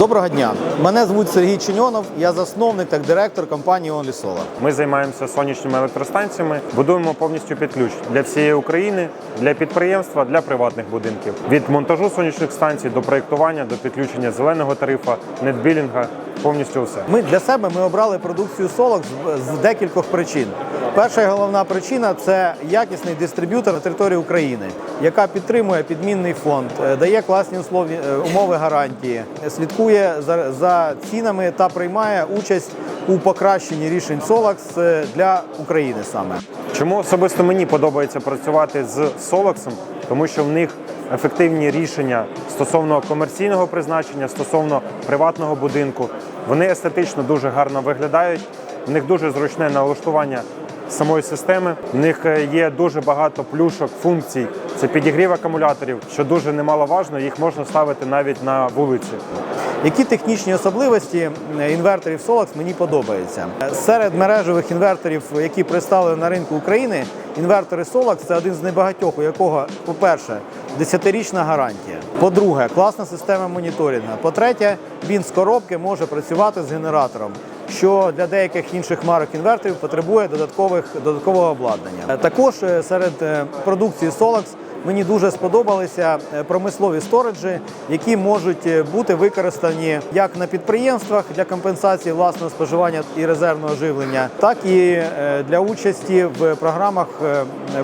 Доброго дня. Мене звуть Сергій Чиньонов, я засновник та директор компанії Only Solar. Ми займаємося сонячними електростанціями, будуємо повністю під ключ для всієї України, для підприємства, для приватних будинків. Від монтажу сонячних станцій до проєктування, до підключення зеленого тарифа, нетбілінга, повністю все. Ми для себе ми обрали продукцію Solox з- декількох причин. Перша і головна причина це якісний дистриб'ютор на території України, яка підтримує підмінний фонд, е, дає класні е, умови гарантії, слідкує за, цінами та приймає участь у покращенні рішень Solax е, для України саме. Чому особисто мені подобається працювати з Солоксом? Тому що в них ефективні рішення стосовно комерційного призначення, стосовно приватного будинку. Вони естетично дуже гарно виглядають. В них дуже зручне налаштування самої системи. В них е, є дуже багато плюшок, функцій. Це підігрів акумуляторів, що дуже немаловажно, їх можна ставити навіть на вулиці. Які технічні особливості е, інверторів Solax мені подобаються? Е, Серед мережевих інверторів, які представлені на ринку України, інвертори Solax – це один з небагатьох, у якого, по-перше, 10-річна гарантія. По-друге, класна система моніторингу. По-третє, він з коробки може працювати з генератором. Що для деяких інших марок інверторів потребує додаткових додаткового обладнання. Також е, серед е, продукції Solax Мені дуже сподобалися е, промислові сториджі, які можуть е, бути використані як на підприємствах для компенсації власного споживання і резервного живлення, так і е, для участі в програмах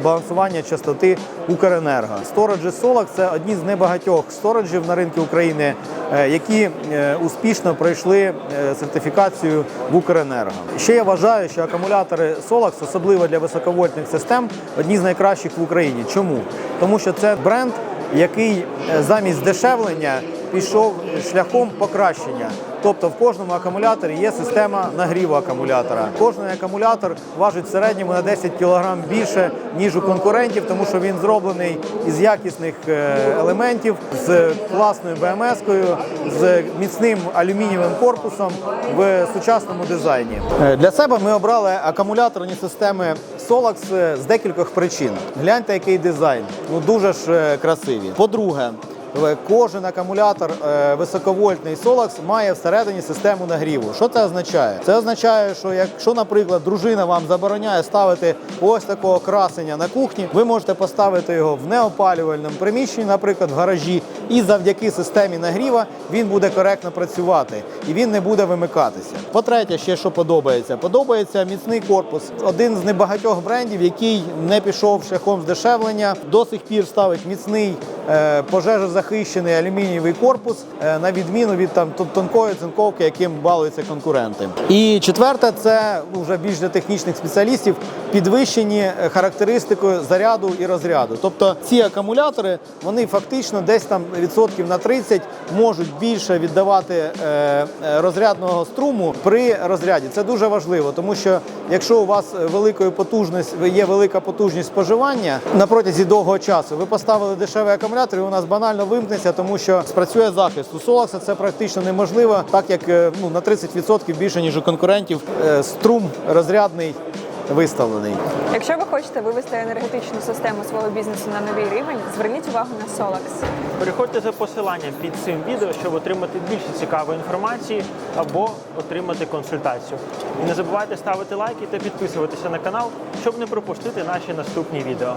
балансування частоти Укренерго. Сториджі Solax – це одні з небагатьох сториджів на ринку України, які успішно пройшли сертифікацію в Укренерго. Ще я вважаю, що акумулятори Solax, особливо для високовольтних систем, одні з найкращих в Україні. Чому? Тому що це бренд, який е, замість здешевлення пішов шляхом покращення. Тобто в кожному акумуляторі є система нагріву акумулятора. Кожний акумулятор важить в середньому на 10 кг більше, ніж у конкурентів, тому що він зроблений із якісних е, елементів, з класною БМС-кою, з міцним алюмінієвим корпусом в сучасному дизайні. Е, Для себе ми обрали акумуляторні системи Solax е, з декількох причин. Гляньте, який дизайн. Ну дуже ж красиві. По-друге, Кожен акумулятор е, високовольтний Solax має всередині систему нагріву. Що це означає? Це означає, що якщо, наприклад, дружина вам забороняє ставити ось такого красення на кухні, ви можете поставити його в неопалювальному приміщенні, наприклад, в гаражі, і завдяки системі нагріва він буде коректно працювати і він не буде вимикатися. По-третє, ще що подобається, подобається міцний корпус. Один з небагатьох брендів, який не пішов шляхом здешевлення, до сих пір ставить міцний е, пожежозахищений алюмінієвий корпус, е, на відміну від там тонкої цинковки, яким балуються конкуренти. І четверте, це ну, вже більш для технічних спеціалістів підвищені е, характеристикою заряду і розряду. Тобто ці акумулятори вони фактично десь там відсотків на 30 можуть більше віддавати е, розрядного струму при розряді. Це дуже важливо, тому що якщо у вас великої потужність є велика потужність споживання на протязі довгого часу, ви поставили дешевий акумулятор, і у нас банально вимкнеться, тому що спрацює захист. У Solex це практично неможливо, так як е, ну на 30% більше ніж у конкурентів е, струм розрядний виставлений. Якщо ви хочете вивести енергетичну систему свого бізнесу на новий рівень, зверніть увагу на Solax. Переходьте за посиланням під цим відео, щоб отримати більше цікавої інформації або отримати консультацію. І не забувайте ставити лайки та підписуватися на канал, щоб не пропустити наші наступні відео.